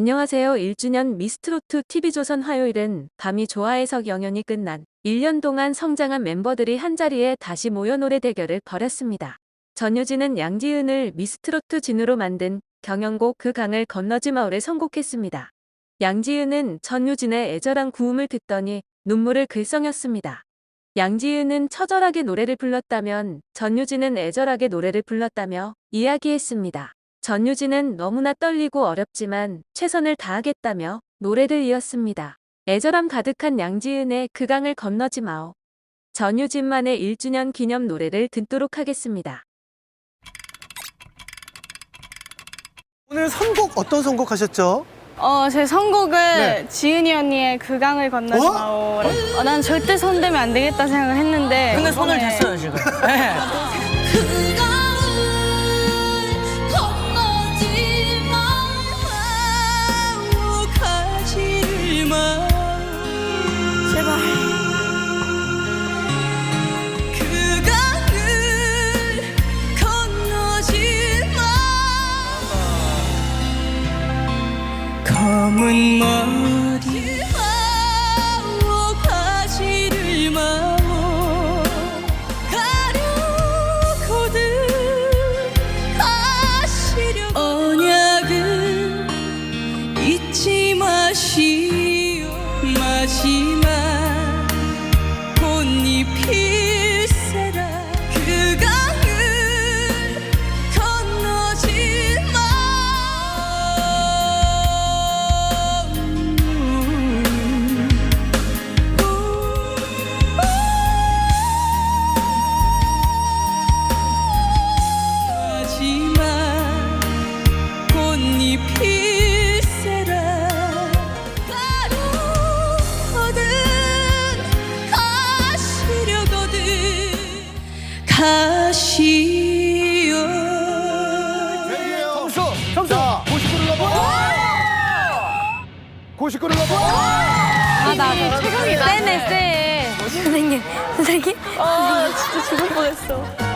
안녕하세요. 1주년 미스트로트 TV조선 화요일은 밤이 좋아해서 영연이 끝난 1년 동안 성장한 멤버들이 한자리에 다시 모여 노래 대결을 벌였습니다. 전유진은 양지은을 미스트로트 진으로 만든 경연곡 그 강을 건너지 마을에 선곡했습니다. 양지은은 전유진의 애절한 구음을 듣더니 눈물을 글썽였습니다. 양지은은 처절하게 노래를 불렀다면 전유진은 애절하게 노래를 불렀다며 이야기했습니다. 전유진은 너무나 떨리고 어렵지만 최선을 다하겠다며 노래를 이었습니다. 애절함 가득한 양지은의 그 강을 건너지 마오. 전유진만의 1주년 기념 노래를 듣도록 하겠습니다. 오늘 선곡 어떤 선곡 하셨죠? 어, 제 선곡은 네. 지은이 언니의 그 강을 건너지 어? 마오. 어, 난 절대 손대면 안 되겠다 생각을 했는데. 근데 손을 이번에 댔어요 지금. 네. 검은 머리. 마오 가지를 마오. 가려고든 가시려. 언약은 잊지 마시오. 마지막 가려거든 가시려거든 가시오 점수! 점수! 99를 넘어! 99를 넘어! 아, 나 최강이다. 쎄네, 쎄. 선생님, 선생님. 아, 진짜 죽을 뻔했어.